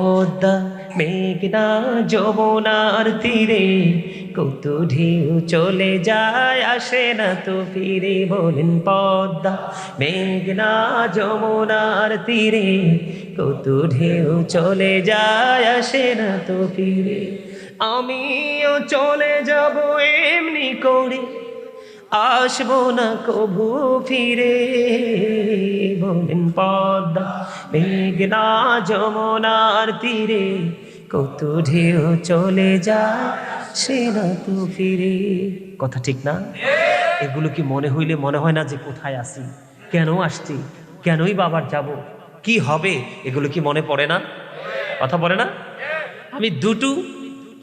পদ্মা, মেঘনা, যমুনার তীরে। কত ঢেউ চলে যায়, আসে না তো ফিরে বলেন পদ্মা, মেঘনা, যমুনার তীরে। কত ঢেউ চলে যায়, আসে না তো ফিরে। আমিও চলে যাব এমনি করে। আসব না কভু ফিরে। বলেন পদ্মা, মেঘনা যমুনার তীরে, কত ঢেউ চলে যায় সে না তো ফিরে। কথা ঠিক না? এগুলো কি মনে হইলে মনে হয় না যে কোথায় আসি কেন আসছি? কেনই বাবার যাব? কি হবে? এগুলো কি মনে পড়ে না? কথা পড়ে না? আমি দুটো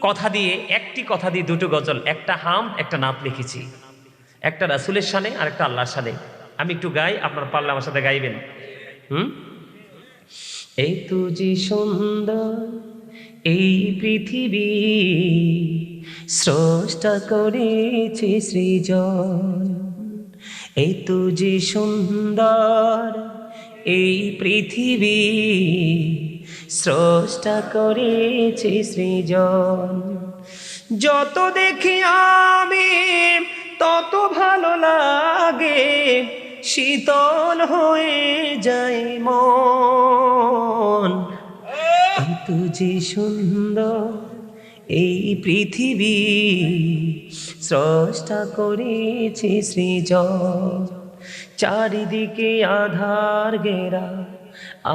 কথা দিয়ে, একটি কথা দিয়ে দুটো গজল, একটা হাম, একটা নাত লিখেছি। একটা রাসুলের সানে আর একটা আল্লাহর সানে আমি একটু গাই, আপনার পারলে আমার সাথে গাইবেন। হুম? এই তুজি সুন্দর এই পৃথিবী স্রষ্টা করেছে সৃজন। এই তুজি সুন্দর এই পৃথিবী স্রষ্টা করেছে সৃজন। যত দেখি আমি তত ভালো লাগে, শীতল হয়ে যায় মন। এই তুজি সুন্দর এই পৃথিবী, স্রষ্টা করেছে সৃজন চারিদিকে আধার ঘেরা,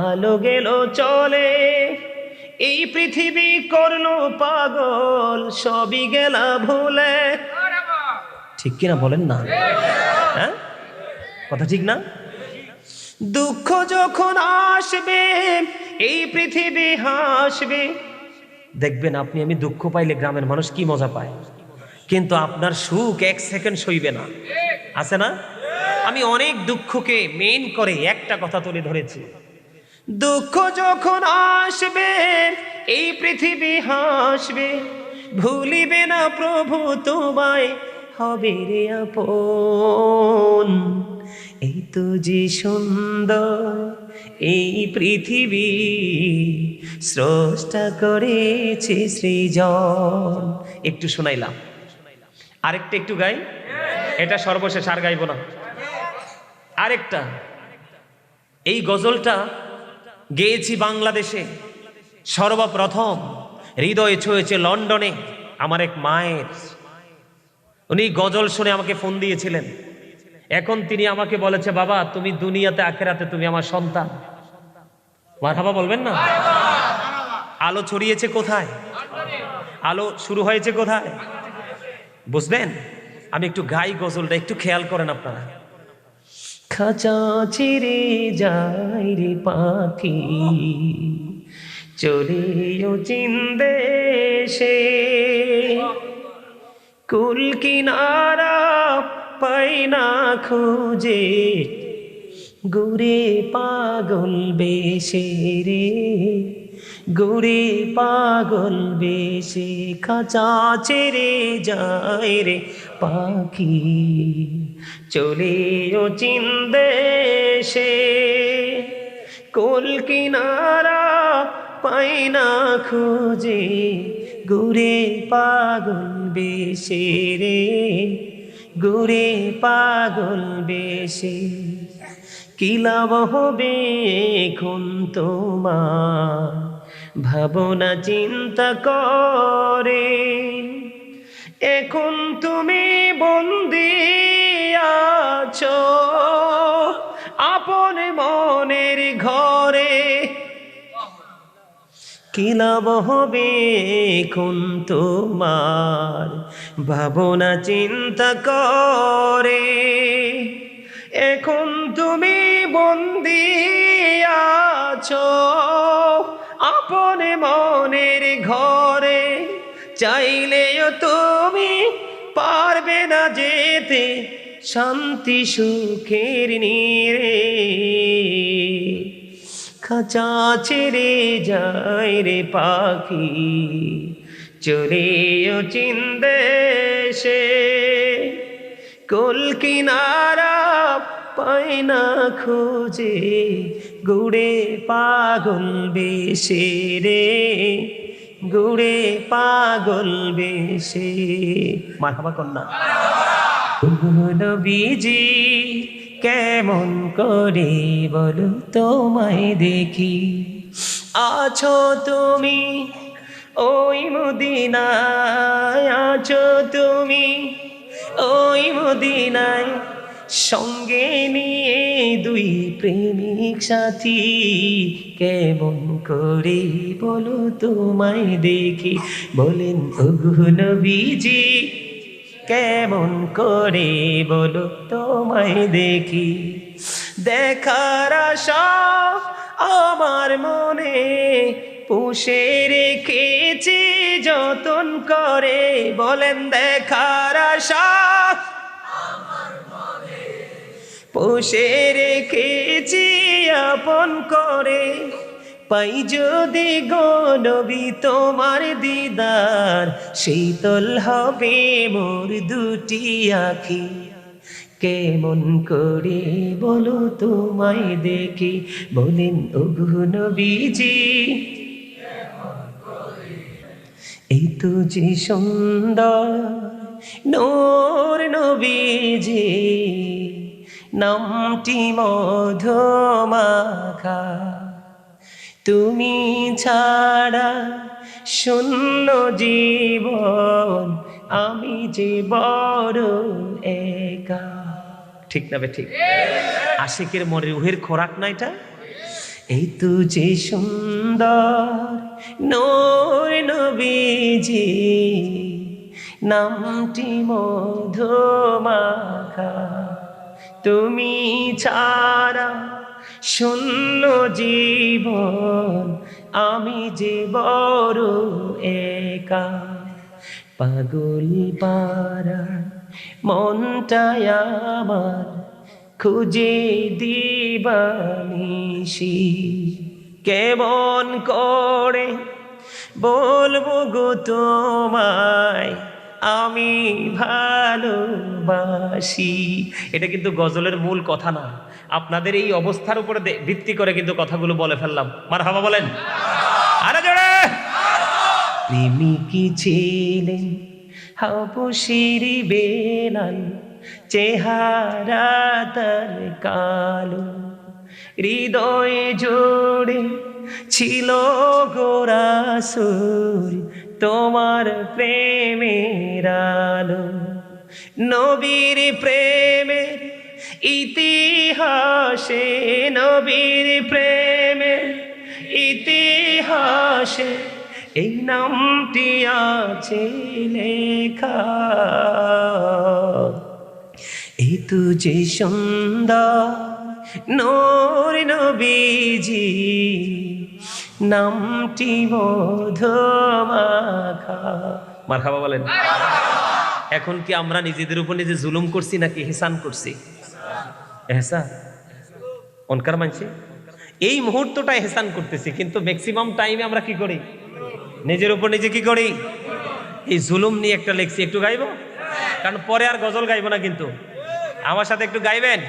আলো গেল চলে। এই পৃথিবী করল পাগল, সবই গেলা ভুলে। ঠিক কিনা বলেন না? হ্যাঁ? কথা ঠিক না? দুঃখ যখন আসবে এই পৃথিবী হাসবে। দেখবেন আপনি আমি দুঃখ পাইলে গ্রামের মানুষ কি মজা পায়? কিন্তু আপনার সুখ এক সেকেন্ড সইবে না। আছে না? আমি অনেক দুঃখকে মেন করে একটা কথা তুলে ধরেছি। দুঃখ যখন আসবে এই পৃথিবী হাসবে। ভুলিবে না প্রভু তোমায় হবে রে আপন। এই তো যে সুন্দর এই পৃথিবী স্রষ্টা করেছে সৃজন। একটু শোনাইলাম। আরেকটা একটু গাই। এটা সর্বশেষ, আর গাইব না। আরেকটা। এই গজলটা গেয়েছি বাংলাদেশে। সর্বপ্রথম হৃদয়ে ছুঁয়েছে লন্ডনে আমার এক মায়ের উনি গজল শুনে আমাকে ফোন দিয়েছিলেন। এখন তিনি আমাকে বলেছে, বাবা, তুমি দুনিয়াতে, আখেরাতে তুমি আমার সন্তান। মারহাবা বলবেন না? আলো ছড়িয়েছে কোথায়? আলো শুরু হয়েছে কোথায়? বুঝলেন? আমি একটু গাই গজলটা, একটু খেয়াল করেন আপনারা। খাঁচা ছিঁড়ে যায় রে পাখি চলে ও চিন্দেশে কুল কিনারা পাই না খুঁজে। গুরে পাগল বেশে রে গুরে পাগল বেশে খাঁচা ছেড়ে যায় রে পাখি। চলে ও চিন্দেশে কোল কিনারা পাই না খুঁজে। গুরে পাগল বেশে রে গুরে পাগল বেশে। কি লাভ হবে এখন তোমার? ভাবনা চিন্তা করে। এখন তুমি বন্দি আছো, আপন মনের ঘরে কি লাভ হবে এখন তোমার? ভাবনা, চিন্তা করে। এখন তুমি বন্দি আছো আপন মনের ঘরে। চাইলেও তুমি পারবে না যেতে শান্তি সুখের নীরে। খাঁচা ছেড়ে যায় রে পাখি চলে চিন্দেশে কুল কিনারা পায় না খুঁজে, গুড়ে পাগল বেশে রে, গুড়ে পাগল বেশে। মারহাবা কন্যা নবীজি কেমন করে বলো তোমায় দেখি। আছো তুমি ওই মদিনায়, আছো তুমি ওই মদিনায়। সঙ্গে নিয়ে দুই প্রেমিক সাথী, কেমন করে বলো তোমায় দেখি। বলেন, ওগো নবীজি কেমন করে বলো তোমায় দেখি। দেখার আশা আমার মনে, পুষে রেখেছি যতন করে। বলেন দেখার আশা পুষে রেখেছি আপন করে। পাই যদি গনবি তোমার দিদার শীতল হবে মোর দুটি আখি। কেমন করে বলো তোমায় দেখি, বলেন নবীজি। এই তো যে সুন্দর নোর নবীজি, নামটি মধমাখা। তুমি ছাড়া শূন্য জীবন, আমি যে বড় একা। ঠিক না ঠিক? আশিকের মনে রুহের খোরাক না এটা? এই তো যে সুন্দর নূর নবীজি, নামটি মধুমাখা। তুমি ছাড়া শূন্য জীবন, আমি যে বড় একা। পাগল পারা মনটায় আমার খুঁজে দিবানিসি কেমন করে বলব গো তোমায়? আমি ভালোবাসি। এটা কিন্তু গজলের মূল কথা না। আপনাদের এই অবস্থার উপরে ভিত্তি করে কিন্তু কথাগুলো বলে ফেললাম। মার হাবা বলেন। আরে জোরে। প্রেমিকি ছিলেন হাবশির বেলাল। চেহারা তার কালো। হৃদয়ে জোড়ে ছিল গোরাসুর তোমার প্রেমের আলো, নবীর প্রেমের ইতিহাসে, নবীর প্রেমের ইতিহাসে এই নামটি আছে লেখা। এই তু যে সুন্দর নোর নবীজি নামটি মারহাবা বলেন। এখন কি আমরা নিজেদের উপর নিজে জুলুম করছি নাকি হেসান করছি? এহসান? অনকার মানছে? এই মুহূর্তটা হেসান করতেছি, কিন্তু ম্যাক্সিমাম টাইমে আমরা কি করি? নিজের উপর নিজে কি করি? এই জুলুম নিয়ে একটা লেখছি, একটু গাইবো? কারণ পরে আর গজল গাইবো না কিন্তু। আমার সাথে একটু গাইবেন?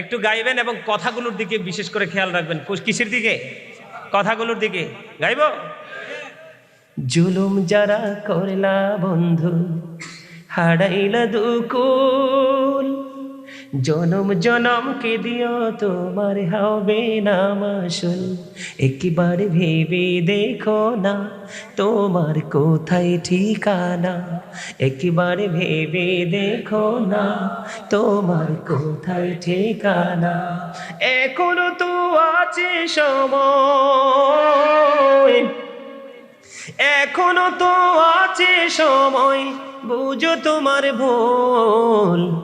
একটু গাইবেন এবং কথাগুলোর দিকে বিশেষ করে খেয়াল রাখবেন। কিসের দিকে? কথাগুলোর দিকে গাইবো? জুলুম যারা করলা বন্ধু, হারাইলা দুকুল। জনম জনমকে দিও তোমার হবে না মাসুল। একবার ভেবে দেখো না তোমার কোথায় ঠিকানা। একবার ভেবে দেখো না তোমার কোথায় ঠিকানা। এখনও তো আছে সময়। এখনও তো আছে সময়, বুঝো তোমার ভুল।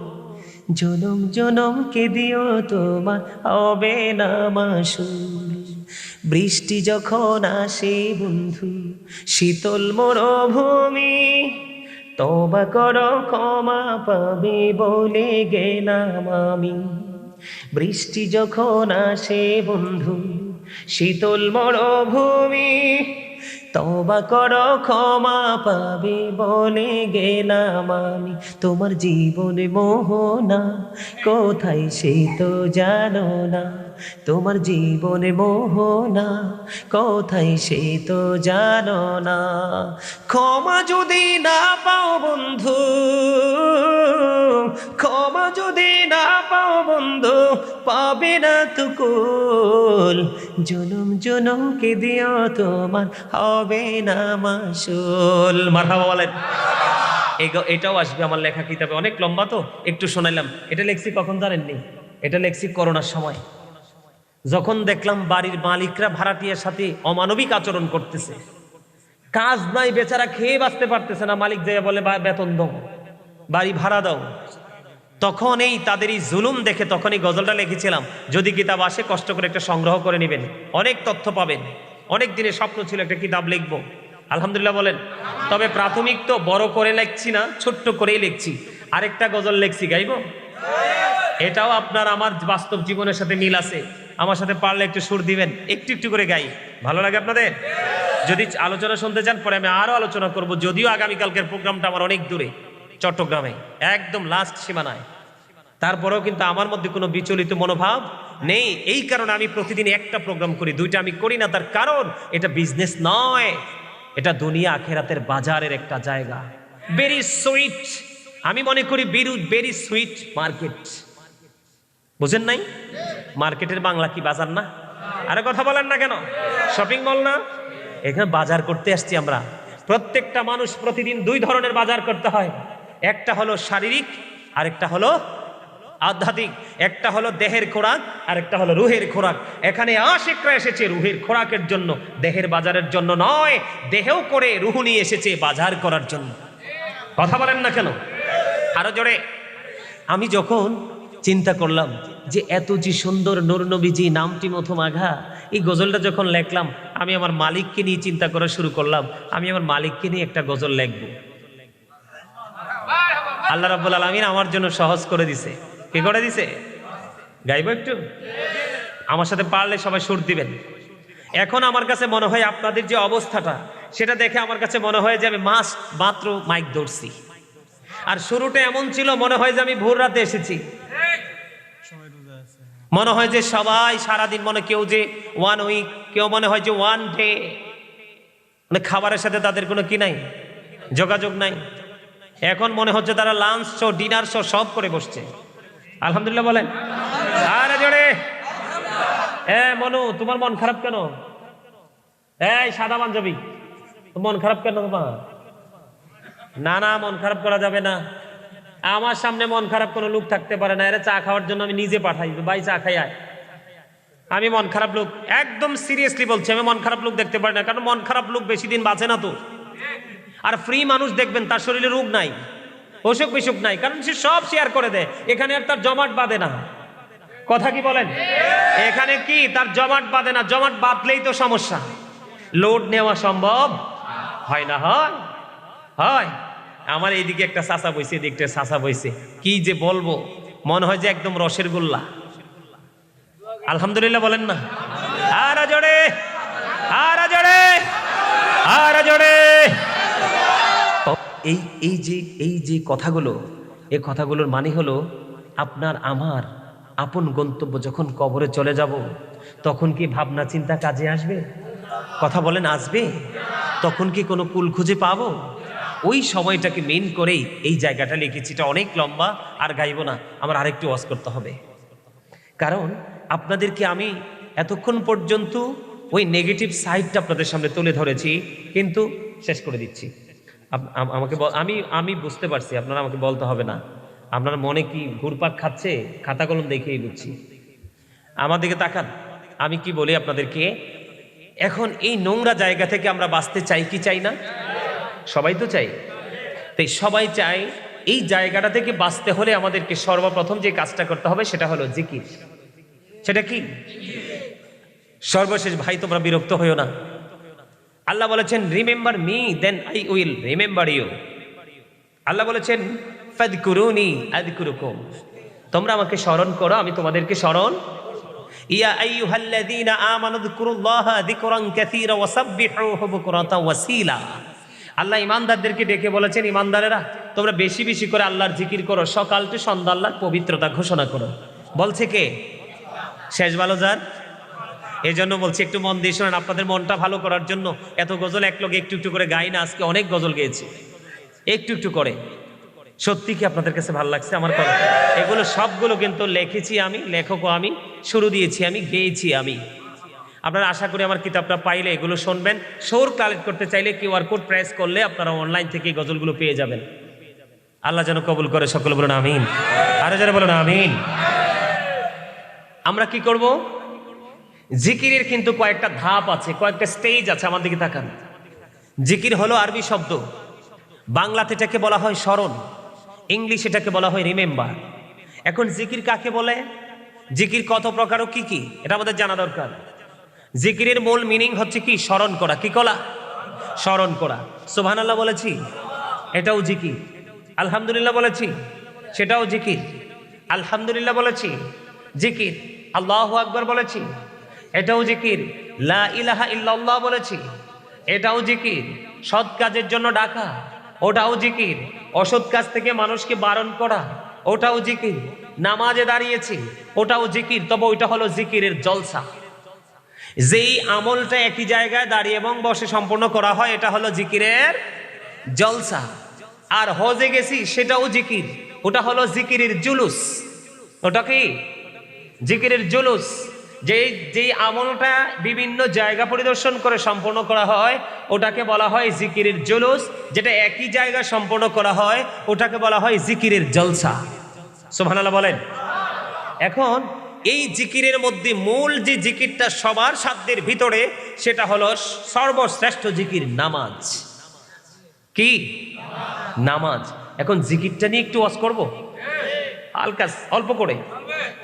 জনম জনমকে দিও তোমার, হবে না মাসুল। বৃষ্টি যখন আসে বন্ধু, শীতল মরুভূমি, তবা কর ক্ষমা পাবে বলে গেলাম আমি। বৃষ্টি যখন আসে বন্ধু, শীতল মরভূমি, তবা করো, ক্ষমা পাবে বলে গেলাম আমি। তোমার জীবনে মোহনা, কোথায় সে তো জানো না। তোমার জীবনে মোহনা, কোথায় সে তো জানো না। ক্ষমা যদি না পাও বন্ধু, ক্ষমা যদি পাবে না তুকুল। জনম জনমকে দিও তোমার? হবে না মাসুল। মারহাবা বলেন। এটাও আসবে আমার লেখা কিতাবে। অনেক লম্বা তো, একটু শোনাইলাম। এটা লেখছি কখন জানেননি? এটা লেখছি করোনার সময়। যখন দেখলাম বাড়ির মালিকরা ভাড়াটিয়ার সাথে অমানবিক আচরণ করতেছে। কাজ নাই, বেচারা খেয়ে বাঁচতে পারতেছে না। মালিক যে বলে "বা- বেতন দাও। বাড়ি ভাড়া দাও। তখন এই তাদের এই জুলুম দেখে তখন এই গজলটা লিখেছিলাম। যদি কিতাব আসে, কষ্ট করে একটা সংগ্রহ করে নেবেন। অনেক তথ্য পাবেন। অনেক দিনের স্বপ্ন ছিল একটা কিতাব লিখব। আলহামদুলিল্লাহ বলেন। তবে প্রাথমিক তো বড় করে লিখছি না, ছোট্ট করেই লিখছি। আরেকটা গজল লিখছি, গাইব? এটাও আপনার আমার বাস্তব জীবনের সাথে মিল আছে। আমার সাথে পারলে একটু সুর দিবেন। একটু একটু করে গাই। ভালো লাগে আপনাদের? যদি আলোচনা শুনতে চান, পরে আমি আরও আলোচনা করব। যদিও আগামীকালকের প্রোগ্রামটা আমার অনেক দূরে। চট্টগ্রামে, একদম লাস্ট সীমানায়। তারপরেও কিন্তু আমার মধ্যে কোনো বিচলিত মনোভাব নেই। এই কারণে আমি প্রতিদিন একটা প্রোগ্রাম করি, দুইটা আমি করি না, তার কারণ এটা বিজনেস নয়। এটা দুনিয়া আখেরাতের বাজারের একটা জায়গা। ভেরি সুইট আমি মনে করি বেরু ভেরি সুইট মার্কেট বুঝেন নাই? মার্কেটের বাংলা কি বাজার না? আরে কথা বলেন না কেন? শপিং মল না? এখানে বাজার করতে আসছি আমরা। প্রত্যেকটা মানুষ প্রতিদিন দুই ধরনের বাজার করতে হয়। একটা হলো শারীরিক, আরেকটা হলো আধ্যাত্মিক। একটা হলো দেহের খোরাক আর একটা হলো রুহের খোরাক। এখানে আশেকরা এসেছে রুহের খোরাকের জন্য। দেহের বাজারের জন্য নয়, দেহেও করে রুহু নিয়ে এসেছে বাজার করার জন্য। কথা বলেন না কেন? আরও জোরে। আমি যখন চিন্তা করলাম যে এত যে সুন্দর নবীজি, নামটি মতো মাঘা এই গজলটা যখন লেখলাম, আমি আমার মালিককে নিয়ে চিন্তা করা শুরু করলাম। আমি আমার মালিককে নিয়ে একটা গজল লিখব। আল্লাহ রাব্বুল আলামিন আমার জন্য সহজ করে দিছে। কি করে দিছে? গাইবো একটু? আমার সাথে পারলে সবাই সুর দিবেন। এখন আমার কাছে মনে হয় আপনাদের যে অবস্থাটা, সেটা দেখে আমার কাছে মনে হয় যে আমি মাস মাত্র মাইক ধরছি। আর শুরুটা এমন ছিল, মনে হয় যে আমি ভোর রাতে এসেছি। মনে হয় যে সবাই সারাদিন মনে কেউ যে ওয়ান উইক কেউ মনে হয় যে ওয়ান ডে মানে খাবারের সাথে তাদের কোনো কি নাই? যোগাযোগ নাই। এখন মনে হচ্ছে তারা লাঞ্চ শো ডিনার শো সব করে বসছে। আলহামদুলিল্লাহ বলেন। আরে জোরে। এ, মনু, তোমার মন খারাপ কেন? এই, সাদা পাঞ্জাবি। মন খারাপ কেন তোমার? না না, মন খারাপ করা যাবে না। আমার সামনে মন খারাপ কোনো লোক থাকতে পারে না। এরা চা খাওয়ার জন্য আমি নিজে পাঠাই। ভাই, চা খাই আয়। আমি মন খারাপ লোক। একদম সিরিয়াসলি বলছি, আমি মন খারাপ লোক দেখতে পারি না। কারণ মন খারাপ লোক বেশি দিন বাঁচে না তো। আর ফ্রি মানুষ দেখবেন, তার শরীরে রোগ নাই, অসুখ বিসুখ নাই, কারণ সে সব শেয়ার করে দেয়, এখানে আর তার জমাট বাঁধে না। কথা কি বলেন? এখানে কি? তার জমাট বাঁধে না, জমাট বাঁধলেই তো সমস্যা। লোড নেওয়া সম্ভব? হয় না, হয়। হয়। আমার এইদিকে একটা চাষা বইছে, এদিকে একটা চাষা বইছে। কি যে বলব, মনে হয় যে একদম রসের গোল্লা। আলহামদুলিল্লাহ বলেন না। আর জোরে আর জোরে আর জোরে। এই এই যে এই যে কথাগুলো এই কথাগুলোর মানে হলো, আপনার, আমার আপন গন্তব্য যখন কবরে চলে যাব, তখন কি ভাবনা, চিন্তা কাজে আসবে? কথা বলেন, আসবে? তখন কি কোনো কুল খুঁজে পাবো? ওই সময়টাকে মেন করেই এই জায়গাটা লিখেছি, এটা অনেক লম্বা আর গাইব না, আমার আরেকটু ওয়াজ করতে হবে। কারণ আপনাদেরকে আমি এতক্ষণ পর্যন্ত ওই নেগেটিভ সাইডটা আপনাদের সামনে তুলে ধরেছি, কিন্তু শেষ করে দিচ্ছি। আমাকে আমি আমি বুঝতে পারছি, আপনারা আমাকে বলতে হবে না। আপনার মনে কি ঘুরপাক খাচ্ছে? খাতা কলম দেখেই বুঝছি। আমার দিকে তাকান। আমি কি বলি আপনাদেরকে? এখন এই নোংরা জায়গা থেকে আমরা বাঁচতে চাই কি চাই না? সবাই তো চাই। তাই সবাই চাই এই জায়গাটা থেকে বাঁচতে হলে আমাদেরকে সর্বপ্রথম যে কাজটা করতে হবে সেটা হলো জিকির। সেটা কি? সর্বশেষ ভাই, তোমরা বিরক্ত হইও না। আল্লাহ বলেছেন remember me then I will remember you আল্লাহ বলেছেন ফাদকুরুনি আদকুরুকুম তোমরা আমাকে স্মরণ করো, আমি তোমাদেরকে স্মরণ ইয়া আইয়ুহাল্লাযীনা আমানু যকুরুল্লাহা যিকরান কাসীরা ওয়াসাব্বিহুহু বুকরাতাও ওয়াসীলা। আল্লাহ ইমানদারদেরকে ডেকে বলেছেন, ইমানদারেরা, তোমরা বেশি বেশি করে আল্লাহর জিকির করো, সকাল টু সন্ধ্যা আল্লাহর পবিত্রতা ঘোষণা করো। বলছে কে? শেষ ভালো যার? এই জন্য বলছি, একটু মন দিয়ে শোনেন, আপনাদের মনটা ভালো করার জন্য এত গজল এক লোক একটু একটু করে গাই না, আজকে অনেক গজল গেয়েছি। একটু একটু করে। সত্যি কি আপনাদের কাছে ভালো লাগছে? আমার কথা। এগুলো সবগুলো কিন্তু লিখেছি আমি, লেখকও আমি, শুরু দিয়েছি আমি, গেয়েছি আমি। আপনারা আশা করি আমার কিতাবটা পাইলে এগুলো শুনবেন। সোর কালেক্ট করতে চাইলে কিউআর কোড প্রেস করলে আপনারা অনলাইন থেকে গজলগুলো পেয়ে যাবেন। আল্লাহ যেন কবুল করে, সকলে বলুন আমিন। আরও যেন বলুন আমিন। আমরা কি করব? জিকিরের কিন্তু কয়েকটা ধাপ আছে, কয়েকটা স্টেজ আছে আমার দিকে তাকান। জিকির হলো আরবি শব্দ। বাংলাতে এটাকে বলা হয় স্মরণ। ইংলিশ এটাকে বলা হয় রিমেম্বার এখন জিকির কাকে বলে? জিকির কত প্রকার ও কি কি? এটা আমাদের জানা দরকার। জিকিরের মূল মিনিং হচ্ছে কি? স্মরণ করা। কি কলা? স্মরণ করা। সুবহানাল্লাহ বলেছি, এটাও জিকির। আলহামদুলিল্লাহ বলেছি, সেটাও জিকির। আলহামদুলিল্লাহ বলেছি, জিকির। আল্লাহু আকবর বলেছি এটাও জিকির। লা ইলাহা ইল্লাল্লাহ বলেছি। এটাও জিকির। সৎ কাজের জন্য ডাকা, ওটাও জিকির। অসৎ কাজ থেকে মানুষকে বারণ করা, ওটাও জিকির। নামাজে দাঁড়িয়েছি, ওটাও জিকির। তবে ওইটা হলো জিকিরের জলসা। যেই আমলটা একই জায়গায় দাঁড়িয়ে এবং বসে সম্পূর্ণ করা হয়, এটা হলো জিকিরের জলসা। আর হজে গেছি, সেটাও জিকির। ওটা হলো জিকিরের জুলুস। ওটা কি? জিকিরের জুলুস। যে যেই আমলটা বিভিন্ন জায়গা পরিদর্শন করে সম্পন্ন করা হয়, ওটাকে বলা হয় জিকিরের জুলুস। যেটা একই জায়গা সম্পন্ন করা হয়, ওটাকে বলা হয় জিকিরের জলসা। সুবহানাল্লাহ বলেন। এখন, এই জিকিরের মধ্যে মূল যে জিকিরটা সবার সাধ্যের ভিতরে, সেটা হলো সর্বশ্রেষ্ঠ জিকির নামাজ। কি? নামাজ। এখন জিকিরটা নিয়ে একটু ওয়াজ করব? হালকা, অল্প করে।